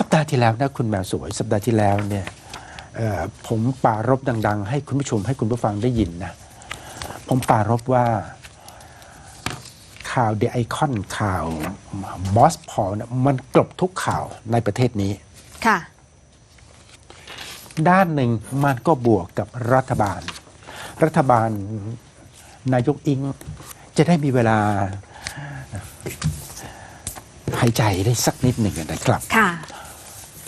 สัปดาห์ที่แล้วนะคุณแมวสวย สัปดาห์ที่แล้วเนี่ยเอ่อผมปรารบดัง ๆ ให้คุณผู้ชมให้คุณผู้ฟังได้ยินนะ ผมปรารบว่าข่าวเด e ไอคอนข่าวบอสพอลเนี่ยมันกลบทุกข่าวในประเทศนี้ ค่ะ ด้านหนึ่งมันก็บวกกับรัฐบาล รัฐบาลนายกอิงจะได้มีเวลาหายใจได้สักนิดหนึ่งนะครับ ค่ะ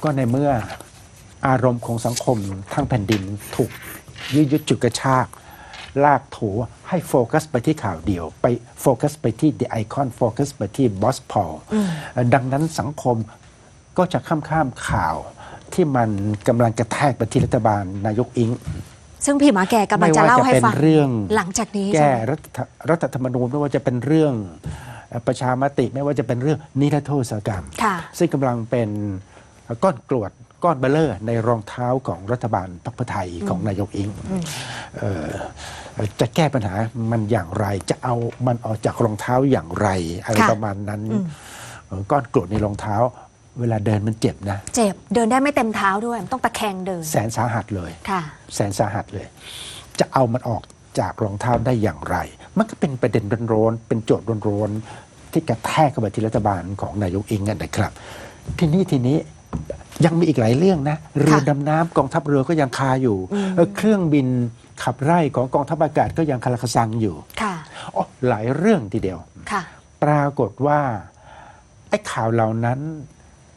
ก็ในเมื่ออารมณ์ของสังคมทั้งแผ่นดินถูกยืดยุดจุดกระชาก ลากถูให้โฟกัสไปที่ข่าวเดียว ไปโฟกัสไปที่ The Icon โฟกัสไปที่ Boss Paul ดังนั้นสังคมก็จะข้ามข้ามข่าวที่มันกำลังกระแทกไปที่รัฐบาลนายกอิงซึ่งพี่หมาแก่กำลังไม่จะว่าเล่าจะให้เป็นฟังเรื่องหลังจากนี้ใช่แก้ไหมรัฐรัฐธรรมนูญไม่ว่าจะเป็นเรื่องเอ่อประชามติไม่ว่าจะเป็นเรื่องนิรโทษกรรมค่ะซึ่งกำลังเป็น ก้อนกรวดก้อนเบลเลอร์ในรองเท้าของรัฐบาลพรรคเพื่อไทยของนายกอิงเอ่อจะแก้ปัญหามันอย่างไร จะเอามันออกจากรองเท้าอย่างไร อะไรค่ะประมาณนั้นเอ่อก้อนกรวดในรองเท้า เวลาเดินมันเจ็บนะ เจ็บเดินได้ไม่เต็มเท้าด้วยมันต้องตะแคงเดิน แสนสาหัสเลยค่ะแสนสาหัสเลย จะเอามันออกจากรองเท้าได้อย่างไร มันก็เป็นประเด็นร้อนๆเป็นโจทย์ร้อนๆที่กระแทกเข้าไปที่รัฐบาลของนายกเองกันนะครับ ทีนี้ทีนี้ ยังมีอีกหลายเรื่องนะ เรือดำน้ำกองทัพเรือก็ยังคาอยู่เอ่อเครื่องบินขับไล่ของกองทัพอากาศก็ยังคาราคาซังอยู่ค่ะอ๋อหลายเรื่องทีเดียวค่ะปรากฏว่า ไอ้ข่าวเหล่านั้น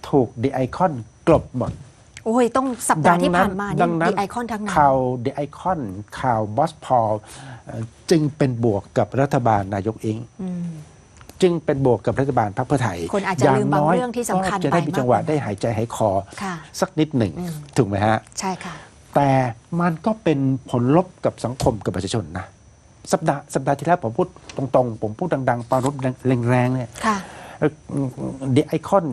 ถูกดีไอคอนกลบหมดโอ้ย ต้องสัปดาห์ที่ผ่านมาดันี่งนั้นดีไอคอนทั้งนั้นข่าวเด e ไอคอนข่าวบอสพอลจึงเป็นบวกกับรัฐบาลนายกเองอืม จึงเป็นบวกกับรัฐบาลพรรคเพื่อไทยคนอาจจะลืมบางย่น้ยเรื่องที่สำคัญก็จะได้ไปมีมากจังหวะกว่าได้หายใจหายคอค่ะสักนิดหนึ่งอืมถูกไหมฮะ ใช่ค่ะ แต่มันก็เป็นผลลบกับสังคมกับประชาชนนะ สัปดาห์สัปดาห์ที่แล้วผมพูดตรงๆ ผมพูดดังๆปารบแรงๆเนี่ยค่ะเด e ไอคอน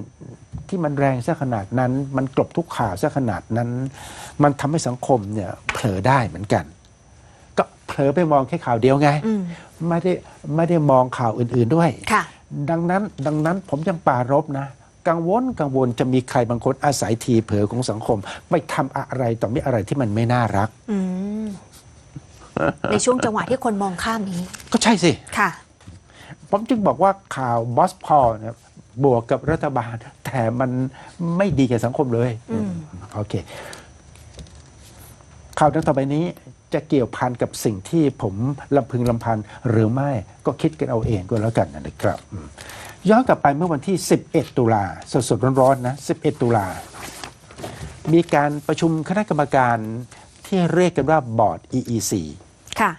ที่มันแรงซะขนาดนั้น มันกลบทุกข่าวซะขนาดนั้น มันทำให้สังคมเนี่ยเผลอได้เหมือนกัน ก็เผลอไปมองแค่ข่าวเดียวไงอืม ไม่ได้ไม่ได้มองข่าวอื่นๆด้วย ค่ะดังนั้นดังนั้นผมยังปรารบนะ กังวลกังวลจะมีใครบางคนอาศัยทีเผลอของสังคม ไปทำอะไรต่อมีอะไรที่มันไม่น่ารัก อืมในช่วงจังหวะที่คนมองข้ามนี้ ก็ใช่สิ ค่ะ ผมจึงบอกว่าข่าวบอสพอลเนี่ยบวกกับรัฐบาล แต่มันไม่ดีกับสังคมเลยอืม โอเค ข่าวดังต่อไปนี้ จะเกี่ยวพันกับสิ่งที่ผมลำพึงลำพันหรือไม่ก็คิดกันเอาเองก็แล้วกันนะครับอืมย้อนกลับไปเมื่อวันที่ 11 ตุลาสดๆร้อนๆนะ11 ตุลา มีการประชุมคณะกรรมการที่เรียกกันว่าบอร์ด EEC ค่ะ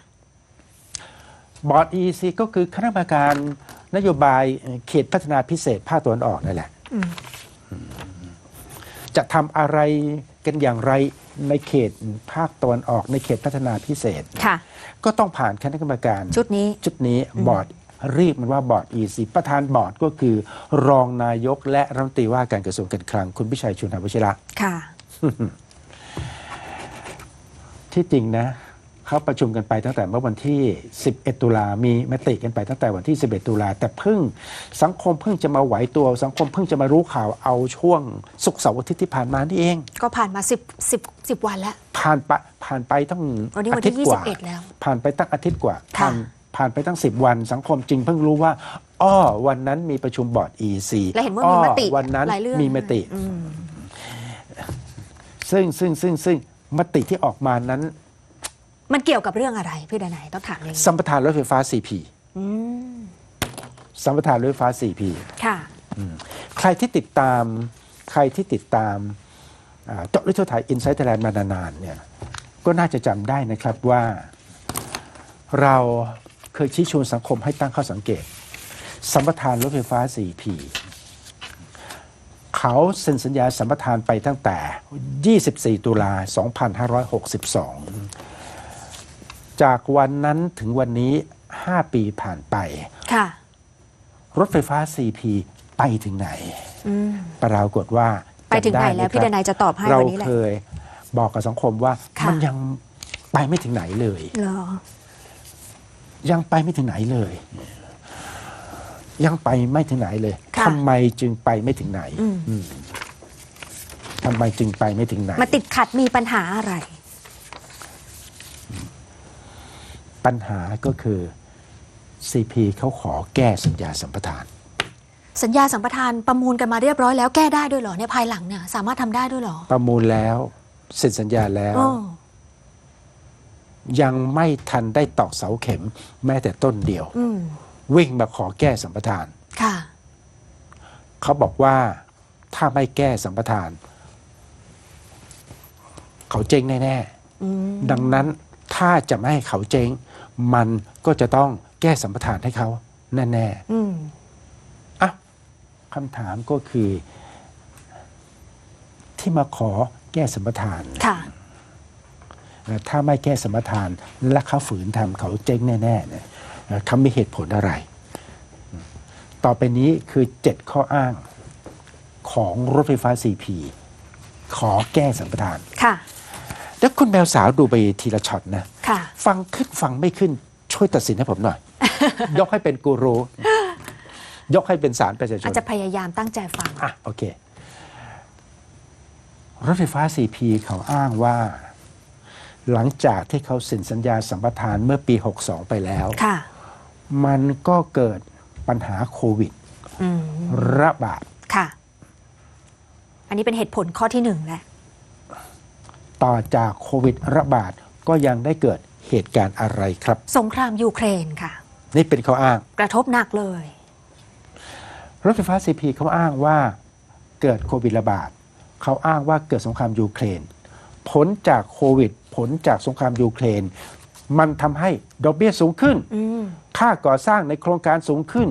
บอร์ด EEC ก็คือคณะกรรมการนโยบายเขตพัฒนาพิเศษภาคตะวันออกนั่นแหละอืมจะทำอะไรกันอย่างไร ในเขตภาคตะวันออกในเขตพัฒนาพิเศษ ค่ะ ก็ต้องผ่านคณะกรรมการ ชุดนี้ ชุดนี้บอร์ดเรียกมันว่าบอร์ด EC ประธานบอร์ดก็คือ รองนายกและรัฐมนตรีว่าการกระทรวงการคลังคุณพิชัยชุนหาวิชิระ ค่ะ ที่จริงนะ เขาประชุมกันไปตั้งแต่เมื่อวันที่ 11 ตุลา มีมติกันไปตั้งแต่วันที่ 11 ตุลา แต่เพิ่งสังคมเพิ่งจะมาไหวตัว สังคมเพิ่งจะมารู้ข่าวเอาช่วงศุกร์เสาร์อาทิตย์ที่ผ่านมานี่เอง ก็ผ่านมาสิบสิบสิบวันแล้ว ผ่านไปผ่านไปตั้งวันนี้วันอาทิตที่ย์กว่า21แล้วผ่านไปตั้งอาทิตย์กว่าค่ะผ่านผ่านไปตั้ง 10 วันสังคมจริงเพิ่งรู้ว่าอ้อวันนั้นมีประชุมบอร์ด EC และเห็นว่ามีมติอ้อวันนั้นหลายเรื่องมีมติอืมซึ่งซึ่งซึ่งซึ่งมติที่ออกมานั้น มันเกี่ยวกับเรื่องอะไรพี่ดนัยต้องถามอย่างนี้สัมปทานรถไฟฟ้า 4P อืมสัมปทานรถไฟฟ้า 4P ค่ะ ใครที่ติดตามใครที่ติดตามอ่าเจาะลึกทั่วไทยอินไซต์ไทยแลนด์มานานๆเนี่ยก็น่าจะจำได้นะครับว่า เราเคยชี้ชวนสังคมให้ตั้งข้อสังเกต สัมปทานรถไฟฟ้า 4P เขาเซ็นสัญญาสัมปทานไปตั้งแต่ 24 ตุลา 2562 จากวันนั้นถึงวันนี้ 5 ปีผ่านไป ค่ะ รถไฟฟ้า 4P ไปถึงไหน อืมปรากฏว่าไปถึงไหนจำแล้วมพี่คดรับนัยจะตอบให้เราวันนี้แหละ เคยบอกกับสังคมว่า ค่ะ มันยังไปไม่ถึงไหนเลย เหรอ ยังไปไม่ถึงไหนเลย ยังไปไม่ถึงไหนเลยค่ะ ทำไมจึงไปไม่ถึงไหนอืมอืมทำไมจึงไปไม่ถึงไหน มาติดขัดมีปัญหาอะไร ปัญหาก็คือ CP เขาขอแก้สัญญาสัมปทาน สัญญาสัมปทานประมูลกันมาเรียบร้อยแล้วแก้ได้ด้วยเหรอในภายหลังเนี่ยสามารถทำได้ด้วยเหรอ ประมูลแล้วเซ็นสัญญาแล้วโอ้ยังไม่ทันได้ตอกเสาเข็มแม้แต่ต้นเดียว อืมวิ่งมาขอแก้สัมปทาน ค่ะ เขาบอกว่าถ้าไม่แก้สัมปทาน เขาเจ๊งแน่ อืมๆ ดังนั้นถ้าจะไม่ให้เขาเจ๊ง มันก็จะต้องแก้สัมปทานให้เขาแน่อืมๆอะคำถามก็คือ ที่มาขอแก้สัมปทานค่ะเอ่อถ้าไม่แก้สัมปทานและเขาฝืนทำเขาเจ๊งแน่ๆเนี่ยเอ่อเขามีเหตุผลอะไร ต่อไปนี้คือเจ็ดข้ออ้างของรถไฟฟ้า CP ขอแก้สัมปทานค่ะ แล้วคุณแมวสาวดูไปทีละช็อตนะค่ะ ฟังขึ้นฟังไม่ขึ้น ช่วยตัดสินให้ผมหน่อย ยกให้เป็นกูรู ยกให้เป็นสารประชาชอานจจะพยายามตั้งใจฟัง อะโอเค รถไฟฟ้า CP เขาอ้างว่า หลังจากที่เขาเซ็นสัญญาสัมปทานเมื่อปี 62 ไปแล้ว ค่ะ มันก็เกิดปัญหาโควิด อืม ระบาด ค่ะ อันนี้เป็นเหตุผลข้อที่หนึ่งแหละ ต่อจากโควิดระบาดก็ยังได้เกิดเหตุการณ์อะไรครับ สงครามยูเครนค่ะ นี่เป็นข้ออ้าง กระทบหนักเลย รถไฟฟ้า CP เขาอ้างว่าเกิดโควิดระบาดเขาอ้างว่าเกิดสงครามยูเครน ผลจากโควิด ผลจากสงครามยูเครน มันทำให้ดอกเบี้ยสูงขึ้นอืมค่าก่อสร้างในโครงการสูงขึ้น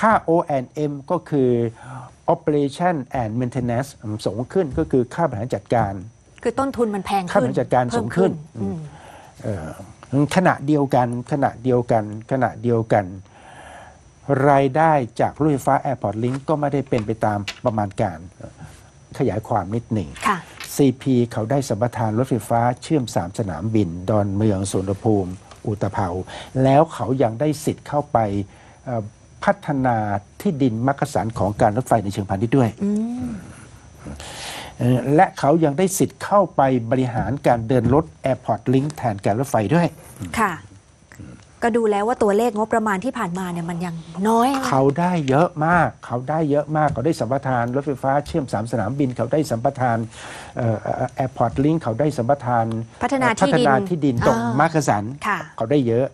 ค่า O&M ก็คือ Operation and Maintenance สูงขึ้นก็คือค่าบริหารจัดการ คือต้นทุนมันแพงค่าขึ้บนริหารจัดการสูงขึ้นเพิ่มอืมเอ่อขณะเดียวกันขณะเดียวกันขณะเดียวกัน รายได้จากรถไฟฟ้า Airport Link ก็ไม่ได้เป็นไปตามประมาณการขยายความนิดหนึ่งค่ะ CP เขาได้สัมปทานรถไฟฟ้าเชื่อม 3 สนามบิน ดอนเมืองสวนภูมิ อุตภเปาแล้วเขายังได้สิทธิ์เข้าไปเอ่อพัฒนาที่ดินมักกะสันของการรถไฟในเชิงพาณิชย์ด้วยอืมเอ่อ และเขายังได้สิทธิ์เข้าไปบริหารการเดินรถ Airport Link แทนการรถไฟด้วย ค่ะ ก็ดูแล้วว่าตัวเลขงบประมาณที่ผ่านมาเนี่ยมันยังน้อยอะเขาได้เยอะมาก เขาได้เยอะมากเขาได้สัมปทานรถไฟฟ้าเชื่อมสามสนามบิน เขาได้สัมปทานแอร์พอร์ตลิงเขาได้สัมปทานพัฒนาพัที่ฒดินนาที่ดินตรงอ่ามาร์กสันค่ะเขาได้เยอะ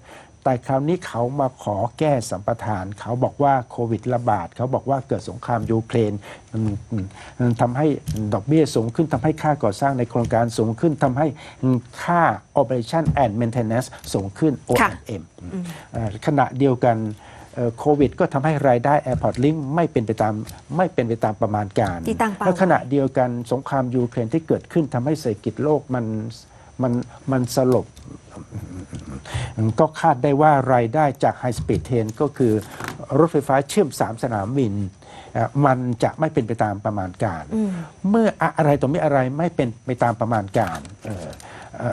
แต่คราวนี้เขามาขอแก้สัมปทาน เขาบอกว่าโควิดระบาด เขาบอกว่าเกิดสงครามยูเครนอืมอืมอืมทำให้ดอกเบี้ยสูงขึ้นทำให้ค่าก่อสร้างในโครงการสูงขึ้นทำให้ค่า operation and maintenance สูงขึ้นค่ะ O&M เอ่อขณะเดียวกันเอ่อโควิดก็ทำให้รายได้ Airport Link ไม่เป็นไปตามไม่เป็นไปตามประมาณการที่ตั้งเป้าและขณะเดียวกันสงครามยูเครนที่เกิดขึ้นทำให้เศรษฐกิจโลกมันมันมันสลบ ก็คาดได้ว่ารายได้จากไฮสปีดเทนก็คือรถไฟฟ้าเชื่อม 3 สนามบิน มันจะไม่เป็นไปตามประมาณการมเมื่ออะไรต่อไม่อะไรไม่เป็นไปตามประมาณการ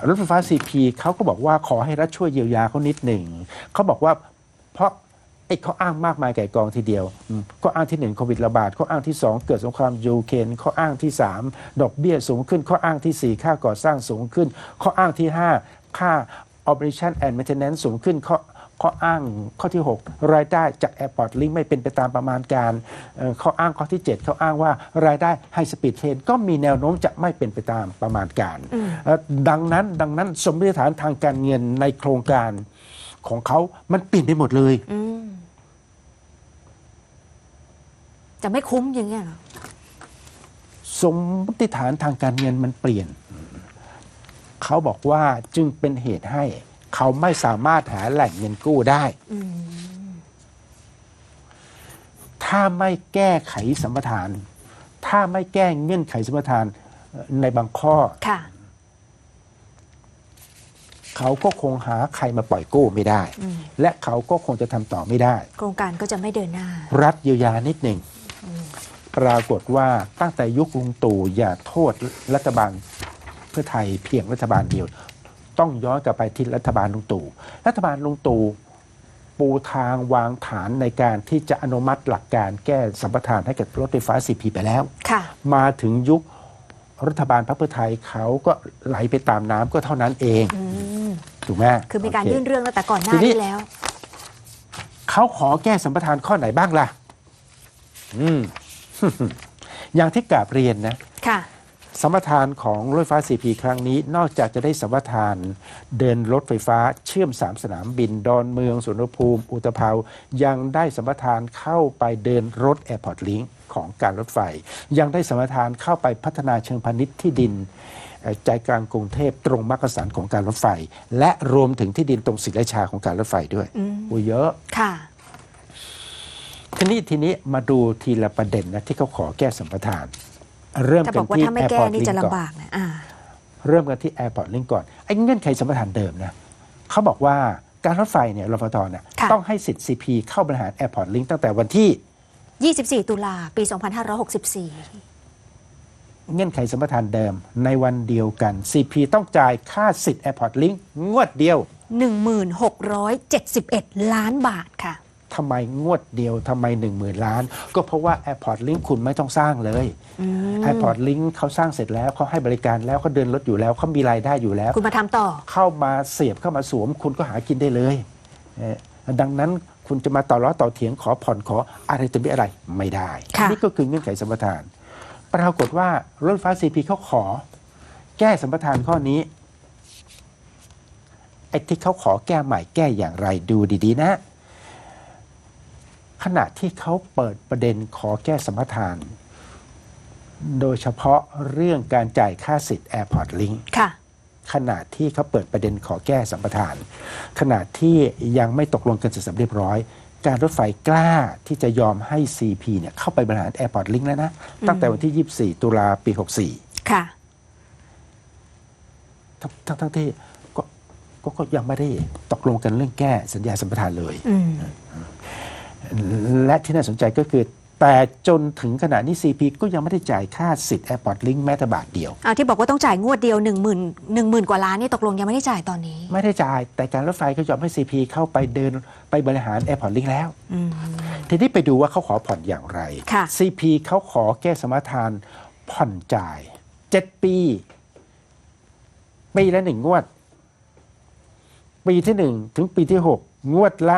รถไฟฟ้า CP เขาก็บอกว่าขอให้รัฐช่วยเยียวยาเขานิดหนึ่งเขาบอกว่าเพราะไอ้เขาอ้างมากมายไก่กองทีเดียวอืมข้ออ้างที่หนึ่งโควิดระบาดข้ออ้างที่สองเกิดสงครามยูเครนข้ออ้างที่สามดอกเบี้ยสูงขึ้นข้ออ้างที่สี่ค่าก่อสร้างสูงขึ้นข้ออ้างที่ห้า ค่า operation and maintenance สูงขึ้นข้อข้ออ้างข้อที่ 6 รายได้จาก Airport Link ไม่เป็นไปตามประมาณการเอ่อข้ออ้างข้อที่ 7 เขาอ้างว่ารายได้ไฮสปีดเทรนก็มีแนวโน้มจะไม่เป็นไปตามประมาณการอืมเอ่อดังนั้นดังนั้นสมมติฐานทางการเงินในโครงการของเขามันเปลี่ยนไปหมดเลยอืมจะไม่คุ้มอย่างเงี้ยเหรอสมมติฐานทางการเงินมันเปลี่ยน เขาบอกว่าจึงเป็นเหตุให้ เขาไม่สามารถหาแหล่งเงินกู้ได้ อืมถ้าไม่แก้ไขสัมปทาน ถ้าไม่แก้เงื่อนไขสัมปทานเอ่อในบางข้อ ค่ะ เขาก็คงหาใครมาปล่อยกู้ไม่ได้ อืม และเขาก็คงจะทำต่อไม่ได้ โครงการก็จะไม่เดินหน้า รัฐเยียวยานิดหนึ่ง ปรากฏว่าตั้งแต่ยุคลุงตู่อย่าโทษรัฐบาล เพื่อไทยเพียงรัฐบาลเดียว ต้องย้อนกลับไปที่รัฐบาลลุงตู่รัฐบาลลุงตู่ปูทางวางฐานในการที่จะอนุมัติหลักการแก้สัมปทานให้กับรถไฟฟ้า CP ไปแล้วค่ะมาถึงยุครัฐบาลพรรคเพื่อไทยเขาก็ไหลไปตามน้ำก็เท่านั้นเองอืมถูกไหมคือมีการโเยื่นเรื่องตั้งแต่ก่อนหน้าทีนี้นี้แล้ว เขาขอแก้สัมปทานข้อไหนบ้างล่ะ อืม อย่างที่กราบเรียนนะ ค่ะ สัมปทานของรถไฟฟ้า CP ครั้งนี้ นอกจากจะได้สัมปทานเดินรถไฟฟ้าเชื่อมสามสนามบิน ดอนเมือง สุวรรณภูมิ อุตภาวยังได้สัมปทานเข้าไปเดินรถ Airport Link ของการรถไฟ ยังได้สัมปทานเข้าไปพัฒนาเชิงพาณิชย์ที่ดินเอ่อใจกลางกรุงเทพตรงมักกะสันของการรถไฟ และรวมถึงที่ดินตรงศรีราชาของการรถไฟด้วยอืมโอ้เยอะค่ะทีนี้ทีนี้มาดูทีละประเด็นนะที่เขาขอแก้สัมปทาน เริ่มจะกับนอกว่าที่ถ้าไม่แก้ Airport นี่ Link จะก่อนลำบากนะอ่า เริ่มกันที่ Airport Link ก่อนไอ้เงื่อนไขสัมปทานเดิมนะเขาบอกว่าการรถไฟเนี่ยรฟทเนี่ยค่ะ ต้องให้สิทธิ์ CP เข้าบริหาร Airport Link ตั้งแต่วันที่ 24 ตุลาปี 2564 เงื่อนไขสัมปทานเดิมในวันเดียวกัน CP ต้องจ่ายค่าสิทธิ์ Airport Link งวดเดียว 1671 ล้านบาทค่ะ ทำไมงวดเดียวทำไม 1 0,000 ล้าน ก็เพราะว่า Airport Link คุณไม่ต้องสร้างเลยอืม Airport Link เขาสร้างเสร็จแล้วเขาให้บริการแล้วเขาเดินรถอยู่แล้วเขามีรายได้อยู่แล้ว คุณมาทำต่อ เข้ามาเสียบเข้ามาสวม คุณก็หากินได้เลยเอ่อดังนั้นคุณจะมาต่อล้อต่อเถียงขอผ่อนขออะไรจะมีอะไรไม่ได้ ค่ะ นี่ก็คือเงื่อนไขสัมปทาน ปรากฏว่ารถไฟฟ้าซีพีเขาขอ แก้สัมปทานข้อนี้ไอ้ที่เขาขอแก้ใหม่แก้อย่างไรดูดีๆนะ ขณะที่เขาเปิดประเด็นขอแก้สัมปทาน โดยเฉพาะเรื่องการจ่ายค่าสิทธิ์ Airport Link ค่ะ ขณะที่เขาเปิดประเด็นขอแก้สัมปทาน ขณะที่ยังไม่ตกลงกันเสร็จสับเรียบร้อย การรถไฟกล้าที่จะยอมให้ CP เนี่ยเข้าไปบริหาร Airport Link แล้วนะ ตั้งแต่วันที่ 24 ตุลาปี 64 ค่ะทั้งทั้งทั้งที่ก็ก็ก็ยังไม่ได้ตกลงกันเรื่องแก้สัญญาสัมปทานเลยอืม และที่น่าสนใจก็คือแต่จนถึงขณะนี้ CP ก็ยังไม่ได้จ่ายค่าสิทธิ์ Airport Link แม้แต่บาทเดียวเอาที่บอกว่าต้องจ่ายงวดเดียว 1 0 0 0 0 1 0,000 กว่าล้านนี่ตกลงยังไม่ได้จ่ายตอนนี้ ไม่ได้จ่าย แต่การรถไฟก็ยอมให้ CP เข้าไปเดินไปบริหาร Airport Link แล้วอืมทีนี้ไปดูว่าเขาขอผ่อนอย่างไรค่ะ CP เขาขอแก้สมรทานผ่อนจ่าย 7 ปี ปีละหนึ่งงวด ปีที่หนึ่งถึงปีที่ 6 งวดละ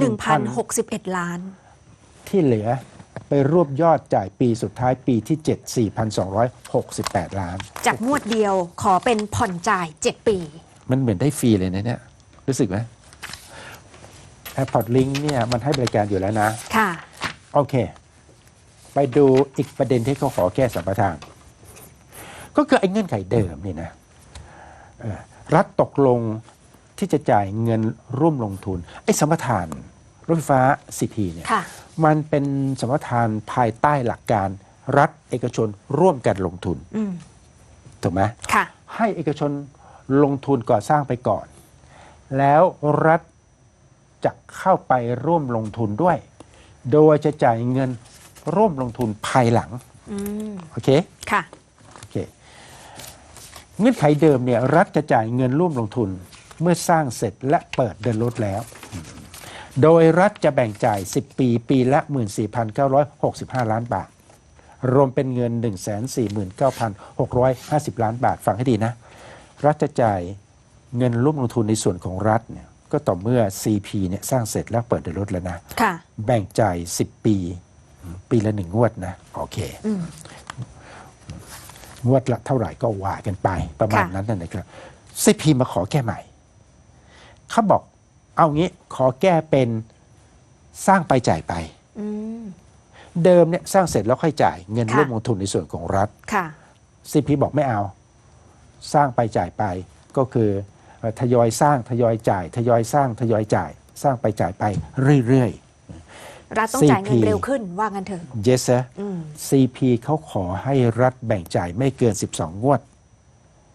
1,061 ล้าน ที่เหลือไปรวบยอดจ่ายปีสุดท้ายปีที่ 7 4,268 ล้าน จากงวดเดียวขอเป็นผ่อนจ่าย 7 ปี มันเหมือนได้ฟรีเลยนะเนี่ย รู้สึกไหม Airport Link เนี่ยมันให้บริการอยู่แล้วนะ ค่ะ โอเค ไปดูอีกประเด็นที่เขาขอแก้สัมปทาน ก็คือไอ้เงื่อนไขเดิมนี่นะเอ่อรัฐตกลง ที่จะจ่ายเงินร่วมลงทุนไอ้สัมปทานรถไฟฟ้าซีพีเนี่ยค่ะ มันเป็นสัมปทานภายใต้หลักการรัฐเอกชนร่วมกันลงทุนอืมถูกไหม ค่ะ ให้เอกชนลงทุนก่อสร้างไปก่อน แล้วรัฐจะเข้าไปร่วมลงทุนด้วย โดยจะจ่ายเงินร่วมลงทุนภายหลัง อืม โอเค ค่ะ โอเค เงื่อนไขเดิมเนี่ยรัฐจะจ่ายเงินร่วมลงทุน เมื่อสร้างเสร็จและเปิดเดินรถแล้ว โดยรัฐจะแบ่งจ่าย 10 ปี ปีละ 14,965 ล้านบาท รวมเป็นเงิน 149,650 ล้านบาท ฟังให้ดีนะ รัฐจะจ่ายเงินร่วมลงทุนในส่วนของรัฐเนี่ยก็ต่อเมื่อ CP เนี่ยสร้างเสร็จแล้วเปิดเดินรถแล้วนะค่ะแบ่งจ่าย 10 ปี ปีละหนึ่งงวดนะ โอเคอืมงวดละเท่าไหร่ก็ว่ากันไปประมาณค่ะนั้นนะนะครับซีพีมาขอแก้ใหม่ เขาบอกเอางี้ขอแก้เป็นสร้างไปจ่ายไปอืมเดิมเนี่ยสร้างเสร็จแล้วค่อยจ่ายเงินค่ะร่วมลงทุนในส่วนของรัฐค่ะซีพีบอกไม่เอา สร้างไปจ่ายไปก็คือเอ่อทยอยสร้างทยอยจ่าย ทยอยสร้างทยอยจ่าย สร้างไปจ่ายไปเรื่อยรัฐต้องจ่ายเงิน CP เร็วขึ้นว่างั้นเถอะๆ yes sir อืม CP เขาขอให้รัฐแบ่งจ่ายไม่เกิน 12 งวด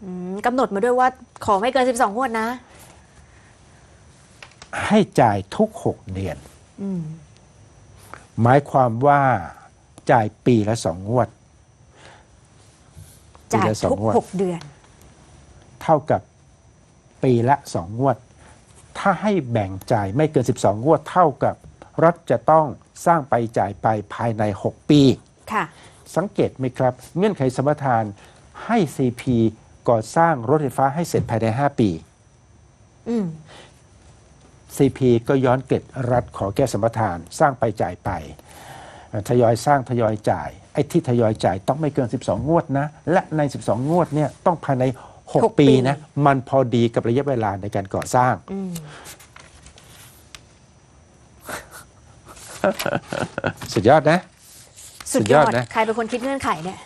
อืมกำหนดมาด้วยว่าขอไม่เกิน 12 งวดนะ ให้จ่ายทุก6เดือนอืมหมายความว่าจ่ายปีละสองงวดปีจ่ายละสองทุกงวด6เดือน เท่ากับปีละสองงวด ถ้าให้แบ่งจ่ายไม่เกิน 12 งวด เท่ากับรัฐจะต้องสร้างไปจ่ายไปภายใน 6 ปีค่ะสังเกตไหมครับ เงื่อนไขสมรทานให้ CP ก่อสร้างรถไฟฟ้าให้เสร็จภายใน 5 ปีอืม CP ก็ย้อนเกล็ดรัฐขอแก้สมรทานสร้างไปจ่ายไปเอ่อทยอยสร้างทยอยจ่ายไอ้ที่ทยอยจ่ายต้องไม่เกิน 12 งวดนะ และใน 12 งวดเนี่ยต้องภายในหก6ปีปีนะ มันพอดีกับระยะเวลาในการก่อสร้างอืมสุดยอดนะ สุดสุดยยออดดนะ ใครเป็นคนคิดเงื่อนไขเนี่ย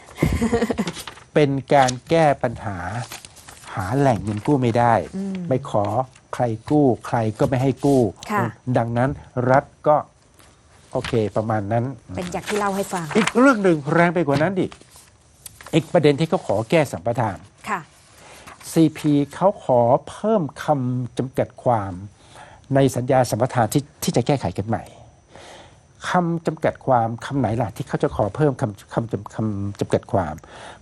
เป็นการแก้ปัญหา หาแหล่งเงินกู้ไม่ได้อืมไม่ขอ ใครกู้ใครก็ไม่ให้กู้ ค่ะ ดังนั้นรัฐก็โอเคประมาณนั้น เป็นอย่างที่เล่าให้ฟัง อีกเรื่องหนึ่งแรงไปกว่านั้นดิอีกประเด็นที่เขาขอแก้สัมปทาน ค่ะ CP เขาขอเพิ่มคำจำกัดความในสัญญาสัมปทานที่ที่จะแก้ไขกันใหม่ คำจำกัดความคำไหนล่ะที่เขาจะขอเพิ่มคำคำจำคำจำกัดความ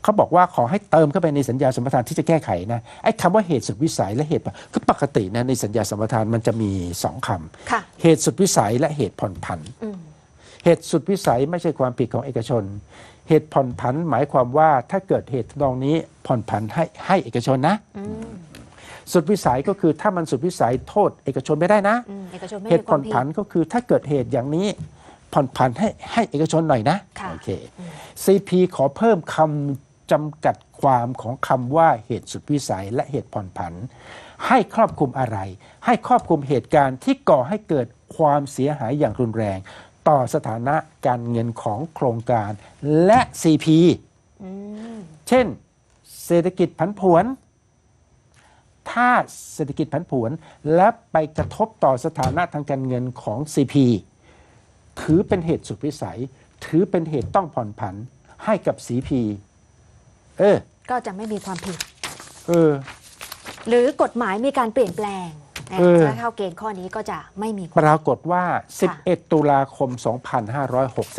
เขาบอกว่าขอให้เติมเข้าไปในสัญญาสัมปทานที่จะแก้ไขนะไอ้คำว่าเหตุสุดวิสัยและเหตุคือปกตินะในสัญญาสัมปทานมันจะมีสองคำค่ะเหตุสุดวิสัยและเหตุผ่อนผันอืมเหตุสุดวิสัยไม่ใช่ความผิดของเอกชน เหตุผ่อนผันหมายความว่าถ้าเกิดเหตุดองนี้ผ่อนผันให้ให้เอกชนนะอืมสุดวิสัยก็คือถ้ามันสุดวิสัยโทษเอกชนไม่ได้นะอืมเอกชนไม่เหมีตุคผ่วาอมนผิดผันก็คือถ้าเกิดเหตุอย่างนี้ ผ่อนผันให้ให้เอกชนหน่อยนะค่ะโอเค CP ขอเพิ่มคำจำกัดความของคำว่าเหตุสุดวิสัยและเหตุผ่อนผัน ให้ครอบคลุมอะไร ให้ครอบคลุมเหตุการณ์ที่ก่อให้เกิดความเสียหายอย่างรุนแรง ต่อสถานะการเงินของโครงการและ CP อืมเช่น เศรษฐกิจผันผวน ถ้าเศรษฐกิจผันผวนและไปกระทบต่อสถานะทางการเงินของ CP ถือเป็นเหตุสุดวิสัย ถือเป็นเหตุต้องผ่อนผันให้กับ CP เออ ก็จะไม่มีความผิด เออ หรือกฎหมายมีการเปลี่ยนแปลงนะเออถ้าเข้าเกณฑ์ข้อนี้ก็จะไม่มีความปรากฏว่าค่ะ11 ตุลาคม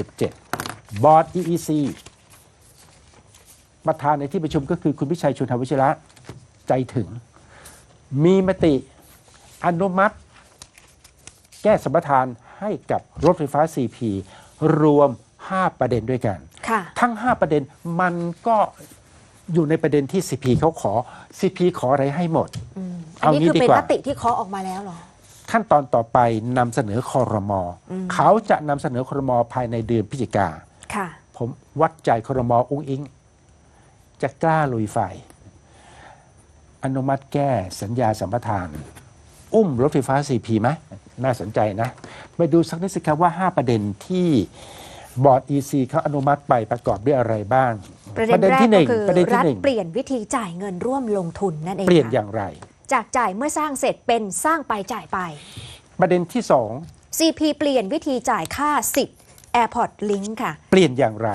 2567 บอร์ด EEC ประธานในที่ประชุมก็คือคุณพิชัยชุนทวิชระใจถึง มีมติอนุมัติ แก้สมรทาน ให้กับรถไฟฟ้า CP รวม 5 ประเด็นด้วยกัน ค่ะ ทั้ง 5 ประเด็นมันก็อยู่ในประเด็นที่ CP เขาขอ CP ขออะไรให้หมดอืมอันเอานี้งี้คือดีเป็นกว่ามติที่เคาะออกมาแล้วเหรอ ขั้นตอนต่อไปนำเสนอคอรมออืมเขาจะนำเสนอคอรมอภายในเดือนพฤศจิกา ค่ะ ผมวัดใจคอรมออุ้งอิง จะกล้าลุยไฟ อนุมัติแก้สัญญาสัมปทาน อุ้มรถไฟฟ้า CP ไหม น่าสนใจนะไปดูสักนิดสิครับว่า 5 ประเด็นที่บอร์ด EC เขาอนุมัติไปประกอบด้วยอะไรบ้าง ประเด็นแรกที่หก็นึ่งคือประเด็นรัที่ฐหนึ่งเปลี่ยนวิธีจ่ายเงินร่วมลงทุนนั่นเองเปลี่ยนค่ะอย่างไร จากจ่ายเมื่อสร้างเสร็จเป็นสร้างไปจ่ายไป ประเด็นที่สอง CP เปลี่ยนวิธีจ่ายค่าสิทธิ์ Airport Link ค่ะ เปลี่ยนอย่างไร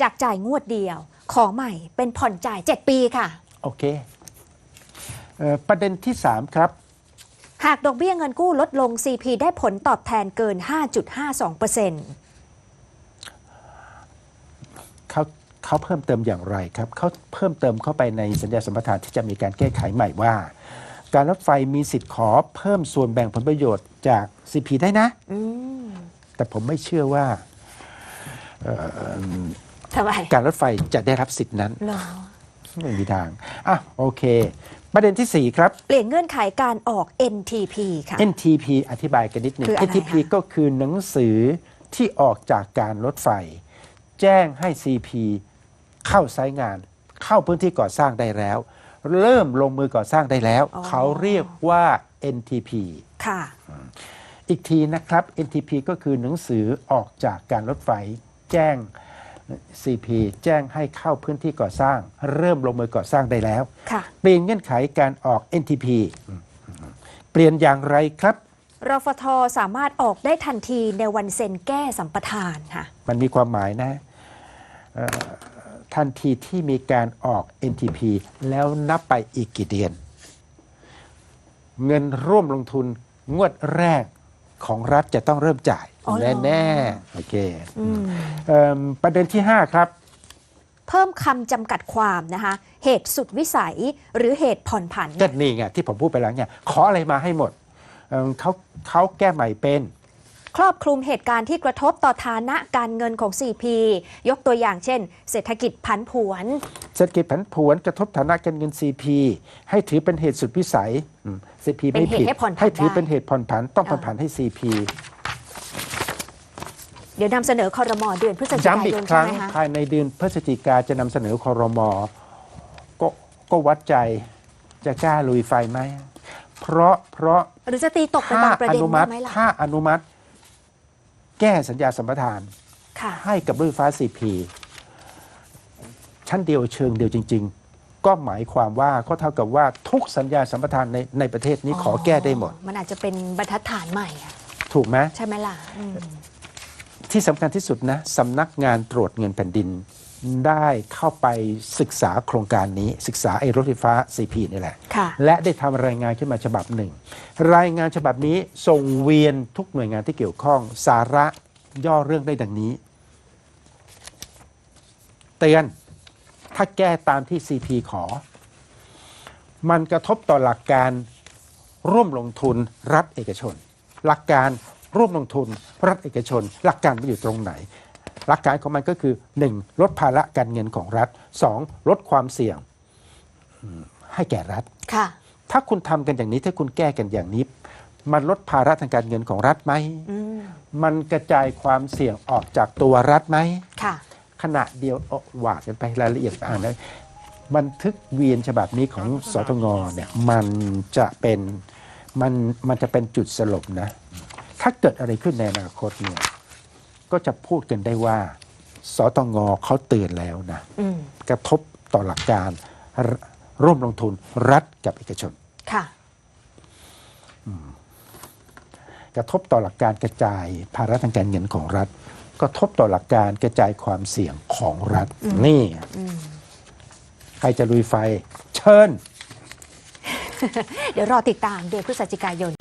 จากจ่ายงวดเดียว ของใหม่เป็นผ่อนจ่าย 7 ปีค่ะ โอเคเอ่อประเด็นที่สามครับ หากดอกเบี้ยเงินกู้ลดลง CP ได้ผลตอบแทนเกิน 5.52%เขาเขาเพิ่มเติมอย่างไรครับเขาเพิ่มเติมเข้าไปในสัญญาสัมปทานที่จะมีการแก้ไขใหม่ว่า การรถไฟมีสิทธิ์ขอเพิ่มส่วนแบ่งผลประโยชน์จาก CP ได้นะอืมแต่ผมไม่เชื่อว่าทำไมการรถไฟจะได้รับสิทธินั้นเหรอไม่มีทางอะโอเค ประเด็นทีสี่ 4 ครับ เปลี่ยนเงื่อนไขการออก NTP ค่ะ NTP อธิบายกันนิดหนึ่ง คืออะไร NTP คะก็คือหนังสือที่ออกจากการรถไฟ แจ้งให้ CP เข้าใช้งาน เข้าพื้นที่ก่อสร้างได้แล้ว เริ่มลงมือก่อสร้างได้แล้วเขาเรียกว่า NTP ค่ะ อีกทีนะครับ NTP ก็คือหนังสือออกจากการรถไฟ แจ้ง CP แจ้งให้เข้าพื้นที่ก่อสร้าง เริ่มลงมือก่อสร้างได้แล้วค่ะเปลี่ยนเงื่อนไขการออก NTP เปลี่ยนอย่างไรครับรฟทสามารถออกได้ทันทีในวันเซ็นแก้สัมปทานค่ะมันมีความหมายนะเอ่อทันทีที่มีการออก NTP แล้วนับไปอีกกี่เดือน เงินร่วมลงทุนงวดแรก ของรัฐจะต้องเริ่มจ่าย อ๋อเหรอ แน่ๆโอเคอืมเอิ่มประเด็นที่ 5 ครับ เพิ่มคำจำกัดความนะคะ เหตุสุดวิสัยหรือเหตุผ่อนผัน ก็นี่ไงที่ผมพูดไปแล้วเนี่ยขออะไรมาให้หมดเอิ่มเขาเขาแก้ใหม่เป็น ครอบคลุมเหตุการณ์ที่กระทบต่อฐานะการเงินของ CP ยกตัวอย่างเช่น เศรษฐกิจผันผวน เศรษฐกิจผันผวนกระทบฐานะการเงิน CP ให้ถือเป็นเหตุสุดวิสัยอืม CP เป็นไม่เหตุผิด ให้ผ่อนผันให้ถือได้เป็นเหตุผ่อนผันต้องผ่อนอ่าผันให้ CP เดี๋ยวนำเสนอคอรมอเดือนพฤศจิกาย้ำอียกนคใช่รั้งไหมคะภายในเดือนพฤศจิกาจะนำเสนอคอรมอก็ก็วัดใจจะกล้าลุยไฟไหม เพราะเพราะหรือจะตีตกเป็นถ้าบางประอเด็นนุมัได้ติไหมล่ะถ้าอนุมัติ แก้สัญญาสัมปทานค่ะให้กับรถไฟฟ้า CP ชั้นเดียวเชิงเดียวจริง ๆ ก็หมายความว่าก็เท่ากับว่าทุกสัญญาสัมปทานในในประเทศนี้ขอแก้ได้หมด มันอาจจะเป็นบรรทัดฐานใหม่อะถูกไหมใช่ไหมล่ะอืมที่สำคัญที่สุดนะสำนักงานตรวจเงินแผ่นดิน ได้เข้าไปศึกษาโครงการนี้ ศึกษาไอ้รถไฟฟ้า CP นี่แหละค่ะและได้ทำรายงานขึ้นมาฉบับหนึ่ง รายงานฉบับนี้ส่งเวียนทุกหน่วยงานที่เกี่ยวข้อง สาระย่อเรื่องได้ดังนี้ เตือนถ้าแก้ตามที่ CP ขอ มันกระทบต่อหลักการร่วมลงทุนรัฐเอกชน หลักการร่วมลงทุนรัฐเอกชน หลักการมันอยู่ตรงไหน หลักการของมันก็คือ 1. ลดภาระการเงินของรัฐ 2. ลดความเสี่ยงอืมให้แก่รัฐค่ะถ้าคุณทำกันอย่างนี้ถ้าคุณแก้กันอย่างนี้ มันลดภาระทางการเงินของรัฐไหมอืมมันกระจายความเสี่ยงออกจากตัวรัฐไหมค่ะขณะเดียวเอาวาดกันไปรายละเอียดอ่านนะบันทึกเวียนฉบับนี้ของสตงเนี่ยมันจะเป็นมันมันจะเป็นจุดสลบนะ ถ้าเกิดอะไรขึ้นในอนาคตเนี่ย ก็จะพูดกันได้ว่า สตงเขาเตือนแล้วนะอืมกระทบต่อหลักการรร่วมลงทุนรัฐกับเอกชน ค่ะ กระทบต่อหลักการกระจายภาระทางการเงินของรัฐ กระทบต่อหลักการกระจายความเสี่ยงของรัฐ นี่อืมใครจะลุยไฟ เชิญ เดี๋ยวรอติดตามเดือนพฤศจิกายน